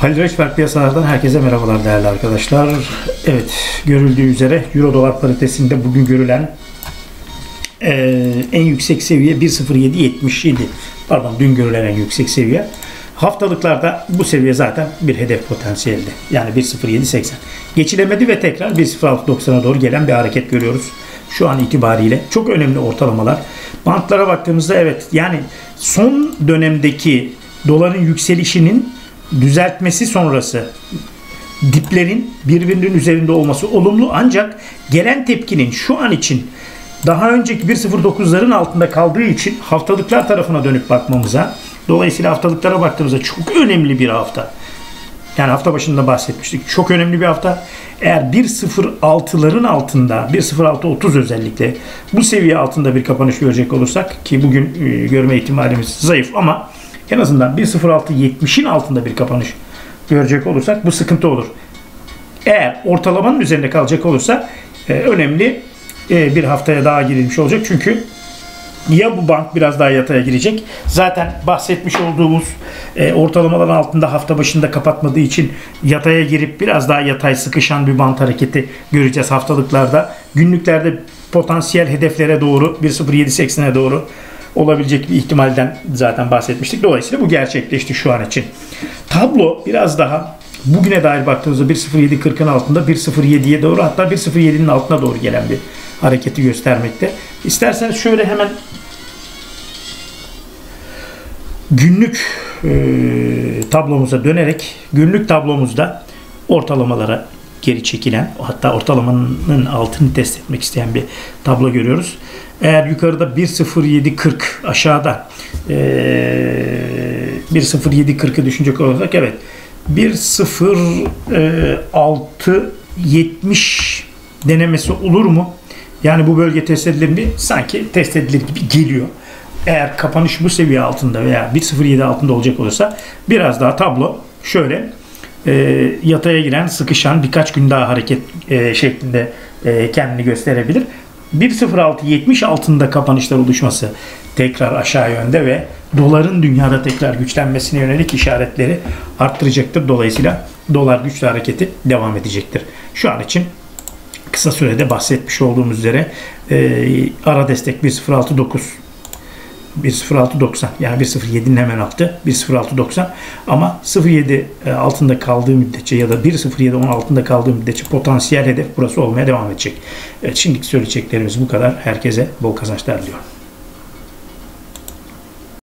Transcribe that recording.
Halil Reçber piyasalardan herkese merhabalar değerli arkadaşlar. Evet görüldüğü üzere Euro dolar paritesinde bugün görülen e, en yüksek seviye 1.0777. Pardon dün görülen en yüksek seviye. Haftalıklarda bu seviye zaten bir hedef potansiyeldi. Yani 1.0780. Geçilemedi ve tekrar 1.0690'a doğru gelen bir hareket görüyoruz. Şu an itibariyle çok önemli ortalamalar. Bantlara baktığımızda evet yani son dönemdeki doların yükselişinin düzeltmesi sonrası diplerin birbirinin üzerinde olması olumlu ancak gelen tepkinin şu an için daha önceki 1.09'ların altında kaldığı için haftalıklar tarafına dönüp bakmamıza dolayısıyla haftalıklara baktığımızda çok önemli bir hafta. Yani hafta başında bahsetmiştik. Çok önemli bir hafta. Eğer 1.06'ların altında 1.06.30 özellikle bu seviye altında bir kapanış görecek olursak ki bugün e, görme ihtimalimiz zayıf ama en azından 1.06.70'in altında bir kapanış görecek olursak bu sıkıntı olur. Eğer ortalamanın üzerinde kalacak olursa e, önemli e, bir haftaya daha girilmiş olacak. Çünkü ya bu bank biraz daha yataya girecek. Zaten bahsetmiş olduğumuz e, ortalamaların altında hafta başında kapatmadığı için yataya girip biraz daha yatay sıkışan bir bant hareketi göreceğiz haftalıklarda. Günlüklerde potansiyel hedeflere doğru 1.0780'e doğru olabilecek bir ihtimalden zaten bahsetmiştik. Dolayısıyla bu gerçekleşti şu an için. Tablo biraz daha bugüne dair baktığımızda 1.07.40'ın altında 1.07'ye doğru hatta 1.07'nin altına doğru gelen bir hareketi göstermekte. İsterseniz şöyle hemen günlük e, tablomuza dönerek günlük tablomuzda ortalamalara geri çekilen hatta ortalamanın altını test etmek isteyen bir tablo görüyoruz. Eğer yukarıda 1.07.40 aşağıda e, 1.07.40'ı düşünecek olursak evet 1.06.70 denemesi olur mu? Yani bu bölge test edilir mi? Sanki test edilir gibi geliyor. Eğer kapanış bu seviye altında veya 1.07 altında olacak olursa biraz daha tablo şöyle e, yataya giren, sıkışan birkaç gün daha hareket e, şeklinde e, kendini gösterebilir. 1.06.70 altında kapanışlar oluşması tekrar aşağı yönde ve doların dünyada tekrar güçlenmesine yönelik işaretleri arttıracaktır. Dolayısıyla dolar güçlü hareketi devam edecektir. Şu an için kısa sürede bahsetmiş olduğumuz üzere ara destek 1.06.9 1.06.90 yani 1.07'nin hemen altı 1.06.90 ama 0.7 e, altında kaldığı müddetçe ya da 1.07 altında kaldığı müddetçe potansiyel hedef burası olmaya devam edecek. Evet, şimdiki söyleyeceklerimiz bu kadar. Herkese bol kazançlar diliyorum.